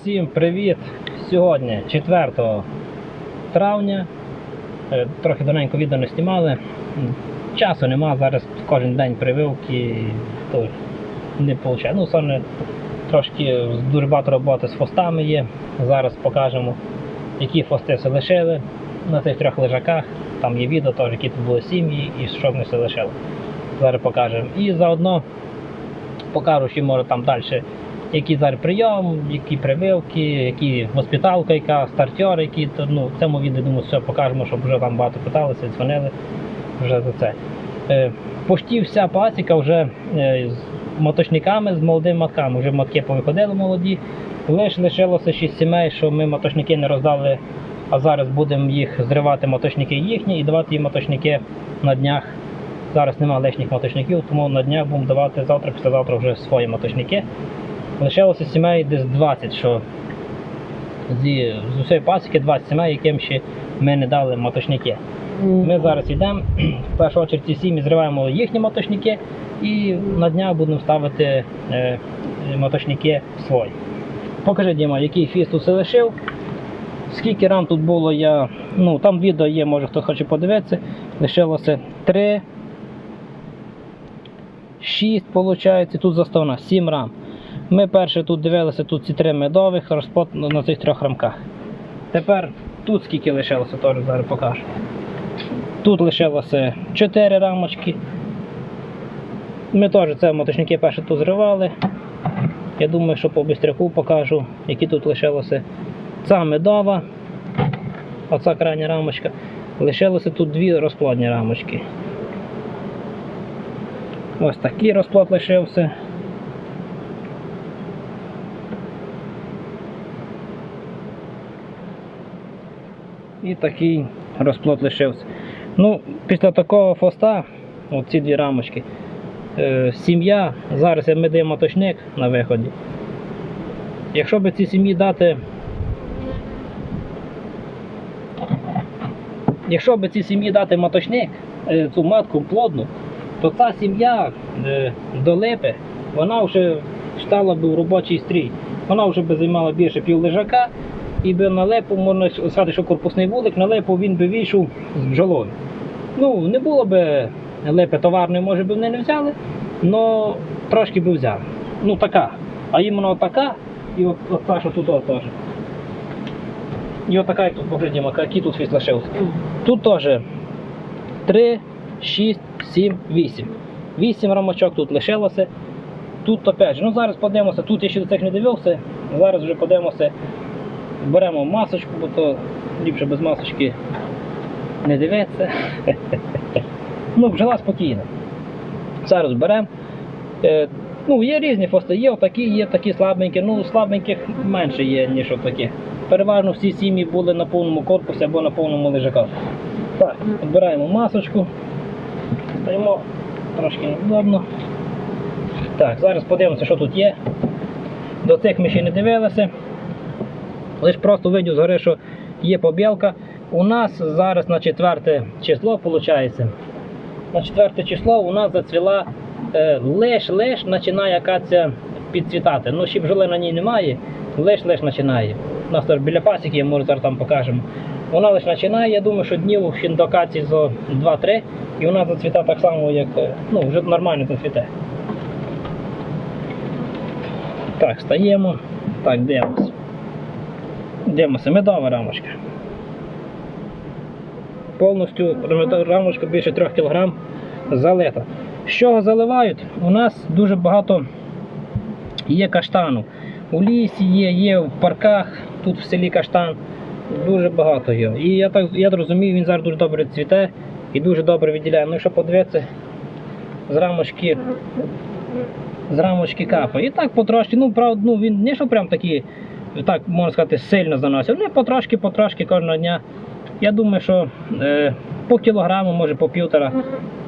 Всім привіт! Сьогодні 4 травня. Е, Трохи давненько відео не знімали. Часу нема, зараз кожен день прививки, то не виходить. Ну, саме трошки дуже багато роботи з хвостами є. Зараз покажемо, які хвости все лишили на цих трьох лежаках. Там є відео, теж, які тут були сім'ї і що ми все лишили. Зараз покажемо. І заодно покажу, що може там далі, який зараз прийом, які прививки, які госпіталка, яка стартер, які то ну в цьому відео думаю, все покажемо, щоб вже там багато питалися, дзвонили вже за це. Е, Почти вся пасіка вже е, з моточниками, з молодими матками. Вже матки повиходили молоді. Лише лишилося 6 сімей, що ми моточники не роздали, а зараз будемо їх зривати моточники їхні і давати їм моточники на днях. Зараз немає лишніх моточників, тому на днях будемо давати завтра, післязавтра вже свої моточники. Лишилося сімей десь 20, що зі, з усієї пасіки 20 сімей, яким ще ми не дали моточники. Ми зараз йдемо, в першу чергу ці сім'ї зриваємо їхні моточники і на днях будемо ставити е, моточники свої. Покажи, Діма, який фіст тут лишив. Скільки рам тут було, я. Ну, там відео є, може хто хоче подивитися. Лишилося 3, 6, виходить, тут заставна, 7 рам. Ми перше тут дивилися, тут ці три медових, розплод на цих трьох рамках. Тепер тут скільки лишилося, теж зараз покажу. Тут лишилося 4 рамочки. Ми теж це моточники перше тут зривали. Я думаю, що по бистряку покажу, які тут лишилося. Ця медова, оця крайня рамочка. Лишилося тут дві розплодні рамочки. Ось такий розплод лишився. І такий розплод лишився. Ну, після такого фоста, оці дві рамочки, е, сім'я, зараз ми даємо точник на виході. Якщо би цій сім'ї дати. Якщо би цій сім'ї дати маточник, е, цю матку плодну, то ця сім'я е, до липи, вона вже стала б у робочий стрій. Вона вже би займала більше пів лежака, і би на липу, можна сказати, що корпусний вулик, на липу він би вийшов з бджолою. Ну, не було б липи товарної, може би вони не взяли, але трошки би взяли. Ну така. А іменно така, і от, от та, що тут теж. І от така, як тут поглядімо, який тут фіст лишився. Тут теж 3, 6, 7, 8. 8 рамочок тут лишилося. Тут опять же, ну зараз подивимося, тут я ще до цих не дивився, зараз вже подивимося, беремо масочку, бо то ліпше без масочки не дивитися. ну, бджола спокійна. Зараз беремо. Е, ну, є різні фости, є отакі, є такі слабенькі, ну слабеньких менше є, ніж отакі. Переважно всі сім'ї були на повному корпусі або на повному лежаку. Так, відбираємо масочку. Стоїмо трошки неудобно. Так, зараз подивимося, що тут є. До цих ми ще не дивилися. Лише просто видів згори, що є побілка. У нас зараз на 4 число виходить. На 4 число у нас зацвіла е, лиш-лиш починає акація підцвітати. Ну, ще бджоли на ній немає, лиш-лиш починає. У нас теж біля пасіки, може зараз там покажемо. Вона лише починає, я думаю, що днів акації за 2-3, і вона зацвіта так само, як е, ну, вже нормально зацвіте. Так, стаємо. Так, дивимося. Дивимося, медова рамочка. Повністю рамочка більше 3 кг залита. З чого заливають? У нас дуже багато є каштану. У лісі є, є в парках, тут в селі каштан. Дуже багато його. І я так я розумію, він зараз дуже добре цвіте і дуже добре відділяє. Ну, якщо подивитися, з рамочки з рамочки капає. І так потрошки, ну правда, ну він не що прям такий, так можна сказати, сильно заносив. Ну, потрошки, потрошки кожного дня. Я думаю, що е, по кілограму, може по півтора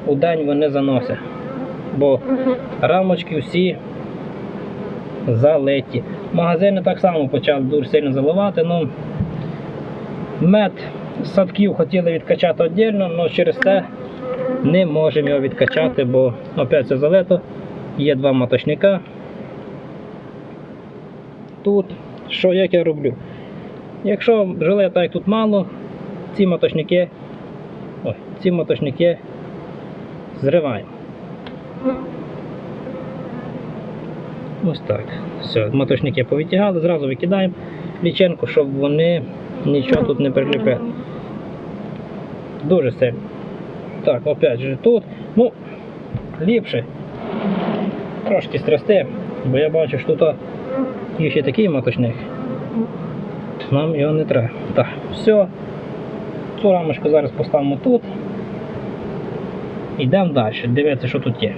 у день вони заносять. Бо рамочки всі залиті. Магазини так само почали дуже сильно заливати. Ну, мед садків хотіли відкачати віддільно, але через це не можемо його відкачати, бо опять все залито. Є два моточника. Тут що як я роблю? Якщо жилета як тут мало, ці моточники, ой, ці моточники зриваємо. Ось так. Все, моточники повитягали, зразу викидаємо ліченку, щоб вони нічого тут не приліпили. Дуже сильно. Так, опять же тут. Ну, ліпше. Трошки стрясти, бо я бачу, що тут є ще такий моточник. Нам його не треба. Так, все. Цю рамочку зараз поставимо тут. Йдемо далі, дивіться, що тут є.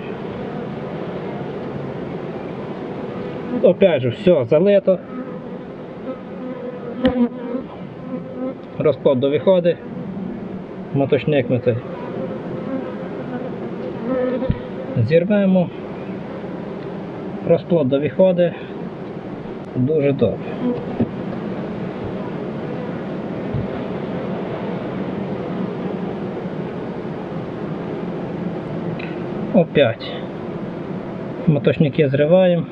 Опять же, все залито. Розплод до виходить. Моточник ми цей. Зірвемо. Розплод до виходить. Дуже добре. Опять. Моточники зриваємо.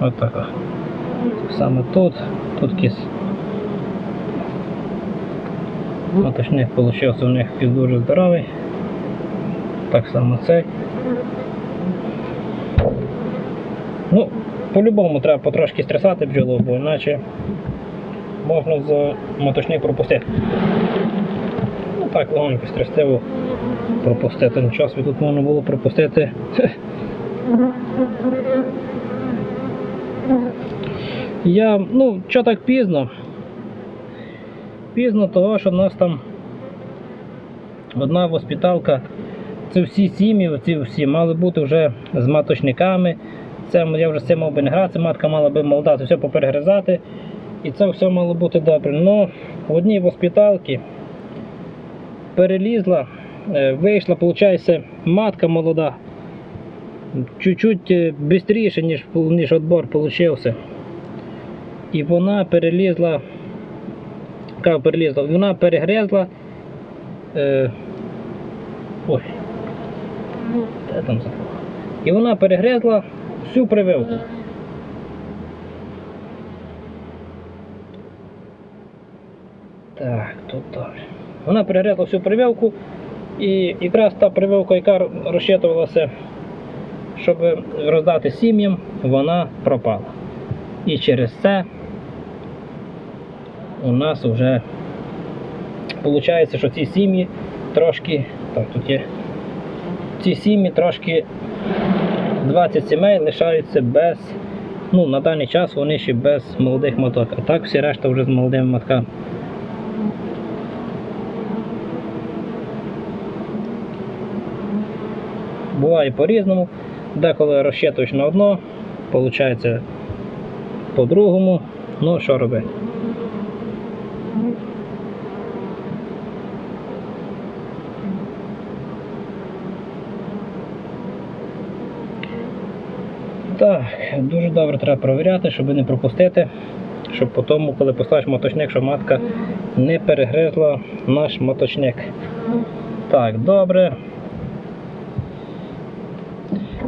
Отак. Саме тут, тут кіс. Моточник вийшов у них дуже здоровий. Так само цей. Ну, по-любому треба потрошки стрясати бджолу, бо іначе можна за моточник пропустити. Ну так, легонько стрястиво пропустити. Нічого собі тут можна було пропустити. Я, ну, що так пізно? Пізно того, що в нас там одна воспіталка, це всі сім'ї, ці всі мали бути вже з маточниками. Це я вже з цим мав би не грати, матка мала би молода, це все поперегризати. І це все мало бути добре. Но в одній воспіталці перелізла, е, вийшла, виходить, матка молода. Чуть-чуть швидше, ніж, ніж відбор получився. І вона перелізла, перелізла, вона перегризла. Е, ой, де там? І вона перегризла всю прививку. Так, тут далі. Вона перегризла всю прививку, і якраз та прививка, яка розчитувалася, щоб роздати сім'ям, вона пропала. І через це у нас вже виходить, що ці сім'ї трошки, так, тут є, ці сім'ї трошки 20 сімей лишаються без, ну на даний час вони ще без молодих маток, а так всі решта вже з молодими матками. Буває по-різному, деколи розчитуєш на одно, виходить по-другому, ну що робити. Так, дуже добре треба провіряти, щоб не пропустити, щоб потім, коли поставиш моточник, щоб матка не перегризла наш моточник. Так, добре.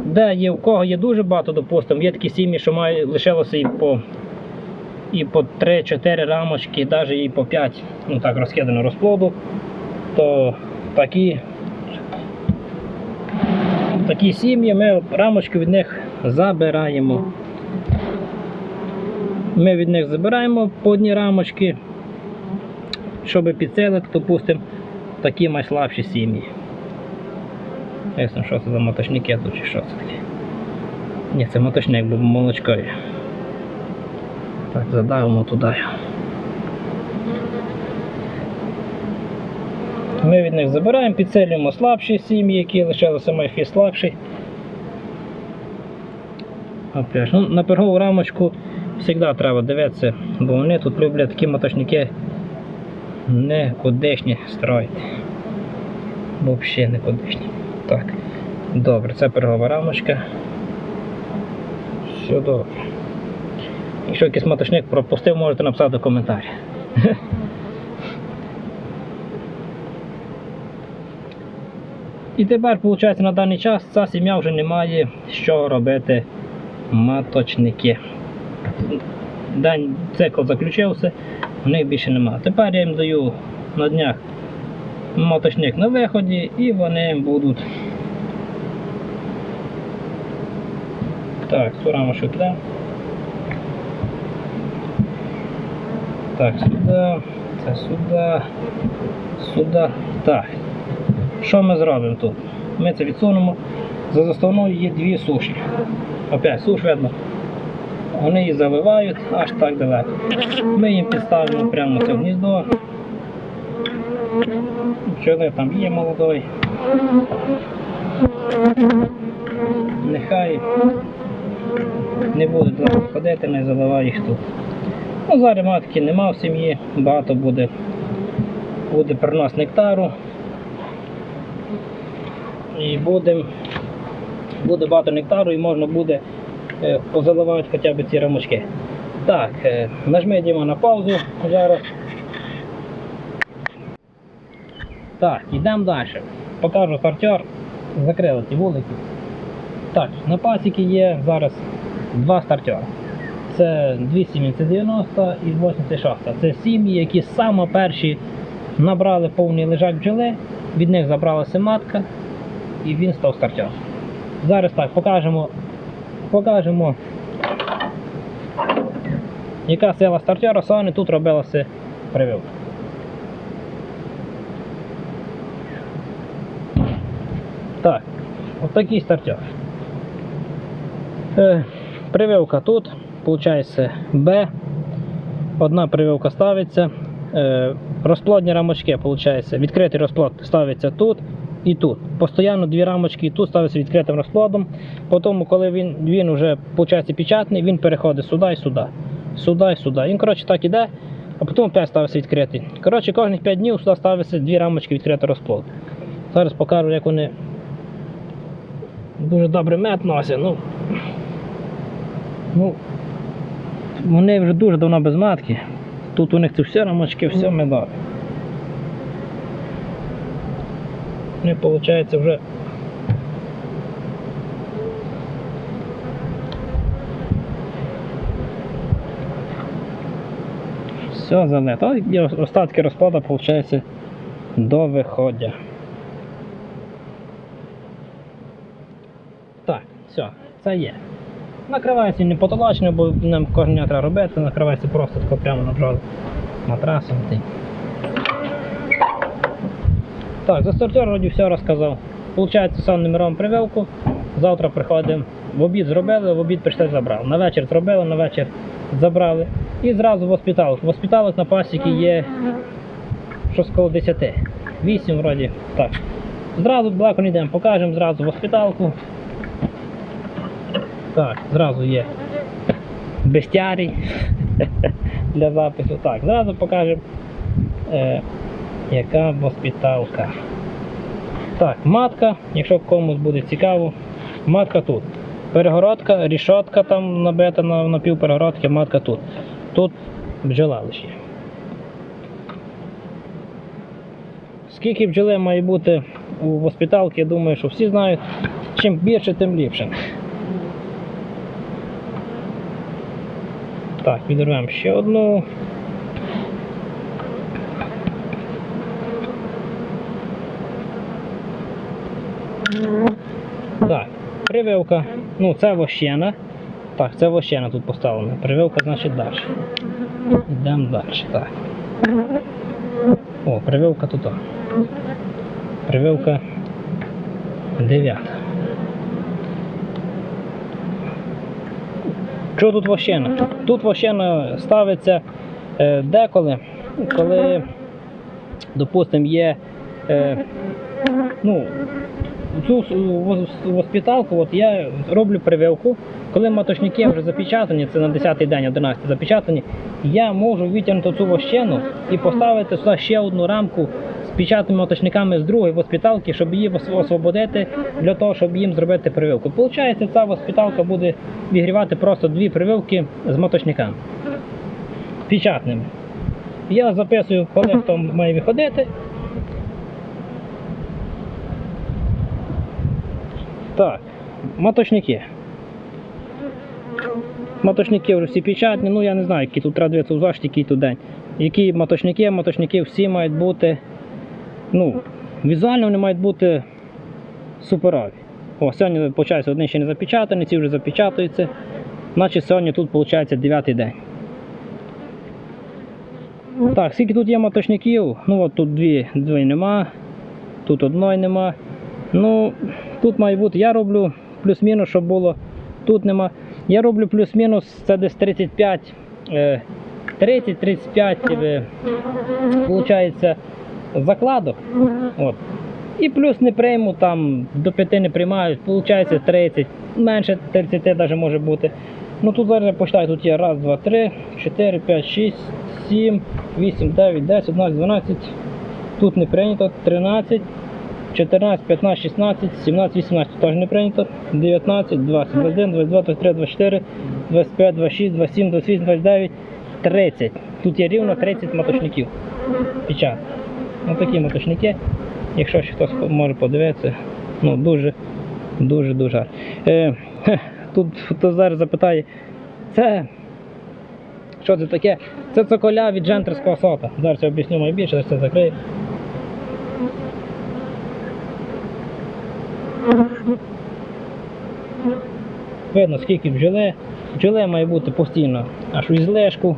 Де є в кого є дуже багато, допустимо, є такі сім'ї, що має, лишилося і по і по 3-4 рамочки, навіть і по 5, ну так, розкидано розплоду, то такі, такі сім'ї ми рамочки від них забираємо. Ми від них забираємо по одні рамочки, щоб підселити, допустимо, такі найслабші сім'ї. Ясно, що це за моточники тут чи що це таке? Ні, це моточник, бо молочко є. Так, задавимо туди. Ми від них забираємо, підселюємо слабші сім'ї, які лишилися майфі слабші. Опять. Ну, на пергову рамочку завжди треба дивитися, бо вони тут люблять такі моточники не кудишні строїти. Взагалі не кудишні. Так, добре, це пергова рамочка. Все добре. Якщо якийсь моточник пропустив, можете написати в коментарі. І тепер, виходить, на даний час ця сім'я вже не має що робити маточники. День цикл заключився, в них більше немає. Тепер я їм даю на днях маточник на виході і вони будуть. Так, рамочку туди. Так, сюди, це сюди, сюди. Так. Що ми зробимо тут? Ми це відсунемо. За заставною є дві суші. Опять суш видно. Вони її заливають аж так далеко. Ми їм підставимо прямо це гніздо. Пчоли там є молодой. Нехай не буде туди ходити, не заливає їх тут. Ну, зараз матки нема в сім'ї, багато буде, буде принос нектару. І буде, буде багато нектару і можна буде е, позаливати хоча б ці рамочки. Так, е, нажми Діма на паузу зараз. Так, йдемо далі. Покажу стартер. Закрили ті вулики. Так, на пасіки є зараз два стартери. Це 290 і 86. Це сім'ї, які саме перші набрали повний лежак бджоли, від них забралася матка і він став стартером. Зараз так, покажемо, покажемо, яка сила стартера, саме тут робилася прививка. Так, от такий стартер. Е, прививка тут, виходить Б. Одна прививка ставиться. Е, розплодні рамочки, виходить, відкритий розплод ставиться тут і тут. Постоянно дві рамочки і тут ставиться відкритим розплодом. Потім, коли він, він вже виходить, печатний, він переходить сюди і сюди. Сюди і сюди. Він, коротше, так іде, а потім опять ставиться відкритий. Коротше, кожних 5 днів сюди ставиться дві рамочки відкритий розплод. Зараз покажу, як вони дуже добре мед носять. Ну, ну, вони вже дуже давно без матки. Тут у них це все рамочки, все медові. Вони, виходить, вже все залито. І остатки розплоду, виходить, до виходя. Так, все, це є. Накривається не потолочно, бо нам кожен дня треба робити, накривається просто тако прямо на матрасом. Так, за стартер вроді все розказав. Получається сам номером прививку. Завтра приходимо, в обід зробили, в обід прийшли забрали. На вечір зробили, на вечір забрали. І зразу в госпіталок. В госпіталок на пасіки є щось коло 10. 8 вроді. Так. Зразу далеко не йдемо, покажемо зразу в госпіталку. Так, зразу є бестярій для запису. Так, зразу покажемо, е, яка госпіталка. Так, матка, якщо комусь буде цікаво, матка тут. Перегородка, рішотка там набита на, на пів перегородки, матка тут. Тут бджола лише. Скільки бджоли має бути у госпіталці, я думаю, що всі знають. Чим більше, тим ліпше. Так, відриваємо ще одну. Так, прививка. Ну, це вощена. Так, це вощена тут поставлена. Прививка, значить, далі. Йдемо далі. Так. О, прививка тут. Прививка 9. Що тут вощена? Тут вощена ставиться е, деколи, коли, допустимо, є е, ну, цю с- в- госпіталку, от я роблю прививку. Коли маточники вже запечатані, це на 10-й день, 11 запечатані, я можу витягнути цю вощену і поставити сюди ще одну рамку з печатними маточниками з другої госпіталки, щоб її освободити для того, щоб їм зробити прививку. Получається, ця госпіталка буде відгрівати просто дві прививки з маточниками. Печатними. Я записую, коли хто має виходити. Так, маточники. Маточники вже всі печатні, ну я не знаю, які тут треба дивитися у зошиті, який тут день. Які маточники, маточники всі мають бути. Ну, візуально вони мають бути суперові. О, сьогодні, виходить, одні ще не запечатані, ці вже запечатуються. Значить сьогодні тут виходить 9 день. Так, скільки тут є моточників? Ну от тут дві, дві нема, тут одної нема. Ну, тут має бути, я роблю плюс-мінус, щоб було. Тут нема. Я роблю плюс-мінус, це десь 35, е, 30-35, е, виходить, закладок. От. І плюс не прийму, там до 5 не приймають, виходить 30, менше 30 навіть може бути. Ну тут зараз я почитаю, тут є 1, 2, 3, 4, 5, 6, 7, 8, 9, 10, 11, 12. Тут не прийнято, 13, 14, 15, 16, 17, 18 теж не прийнято, 19, 20, 21, 22, 23, 24, 25, 26, 27, 28, 29, 30. Тут є рівно 30 моточників. Печат. Ось такі моточники. Якщо ще хтось може подивитися, ну дуже, дуже, дуже. Е, тут хто зараз запитає, це що це таке? Це цоколя від джентерського сота. Зараз я об'ясню найбільше, зараз це закрию. Видно, скільки бджоли. Бджоли має бути постійно аж у злишку.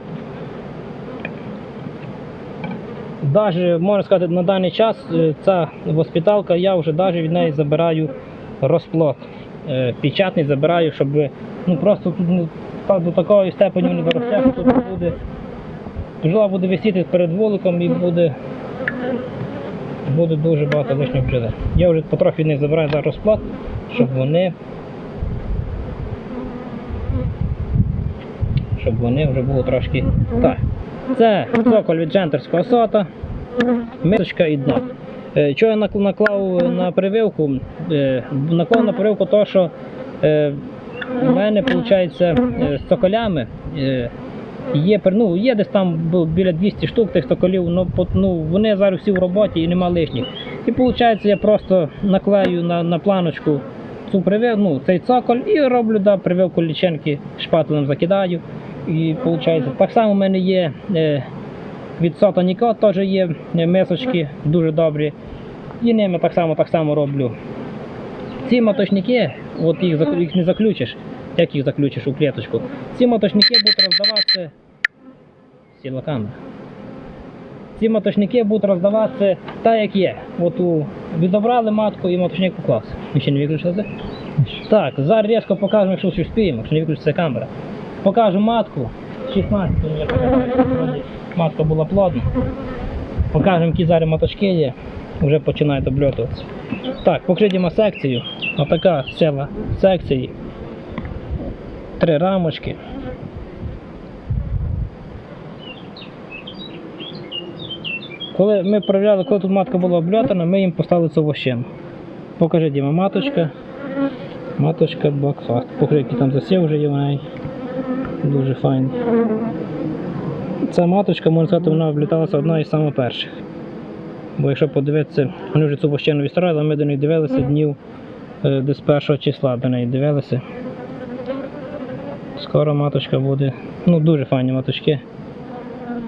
Даже, можна сказати, на даний час е, ця госпіталка, я вже даже від неї забираю розплод. Е, Печатний забираю, щоб ну, просто тут ну, до такої степені не доросте, що тут буде. Бджола буде висіти перед вуликом і буде, буде дуже багато лишньої бджоли. Я вже потрохи них забираю зараз розплод, щоб вони. Щоб вони вже були трошки. Так. Це цоколь від джентерського сота, мисочка і дно. Е, Чого я наклав на прививку? Е, Наклав на прививку то, що е, в мене виходить з цоколями. Є, ну, є десь там біля 200 штук тих цоколів, ну, ну, вони зараз всі в роботі і нема лишніх. І виходить, я просто наклею на, на планочку цю привив, ну, цей цоколь і роблю да, прививку ліченки шпателем закидаю. І виходить, так само в мене є е, від Сота Ніко теж є е, мисочки дуже добрі. І ними так само так само роблю. Ці моточники, от їх, їх не заключиш, як їх заключиш у клеточку. Ці моточники будуть роздаватися. Сіла камера. Ці моточники будуть роздаватися так, як є. От у відобрали матку і моточник поклався. Ми ще не виключили? Так, зараз різко покажемо, якщо щось спіємо, якщо не виключиться камера. Покажу матку. 16, ну, я пам'ятаю, що вроді матка була плодна. Покажемо, які зараз маточки є. Вже починають обльотуватися. Так, покридімо секцію. Отака ціла секції. Три рамочки. Коли ми перевіряли, коли тут матка була обльотана, ми їм поставили цю вощину. Покажи, Діма, маточка. Маточка Бакфаст. Покрики там засів вже є в неї. Дуже файний. Ця маточка, можна сказати, вона обліталася одна із самих перших. Бо якщо подивитися, вони вже цю вощину відстроїли, ми до неї дивилися днів е, десь першого числа до неї дивилися. Скоро маточка буде. Ну, дуже файні маточки.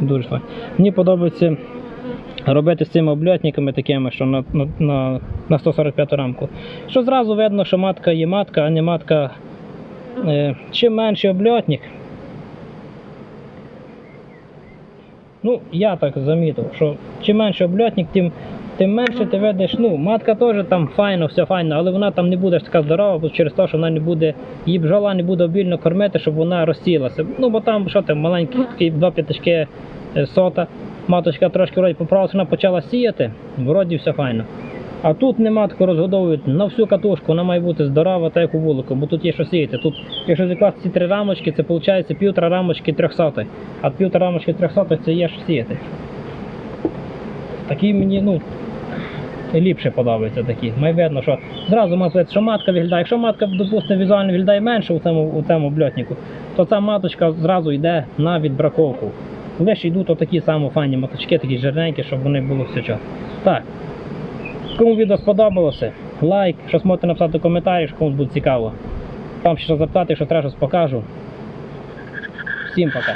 Дуже файні. Мені подобається робити з цими обльотниками такими, що на, на, на, на 145 рамку. Що зразу видно, що матка є матка, а не матка. Е, чим менший обльотник, ну, я так замітив, що чим менший обльотник, тим, тим менше ти видиш, ну, матка теж там файно, все файно, але вона там не буде така здорова, бо через те, що вона не буде, її бджола не буде обільно кормити, щоб вона розсілася. Ну, бо там, що там, маленькі такі два п'ятачки е, сота, маточка трошки вроді поправилася, вона почала сіяти, вроді все файно. А тут не матку розгодовують на всю катушку, вона має бути здорова, так як у вулику, бо тут є що сіяти. Тут, якщо закласти ці три рамочки, це виходить півтора рамочки трьохсотої. А півтора рамочки трьохсотої це є що сіяти. Такі мені, ну, ліпше подобаються такі. Має видно, що зразу можна що матка виглядає. Якщо матка, допустимо, візуально виглядає менше у цьому, у цьому бльотнику, то ця маточка зразу йде на відбраковку. Лише йдуть отакі самі файні маточки, такі жирненькі, щоб вони були все чого. Так. Кому відео сподобалося, лайк, щось можете написати коментарі, що комусь буде цікаво. Там ще запитати, що треба щось покажу. Всім пока.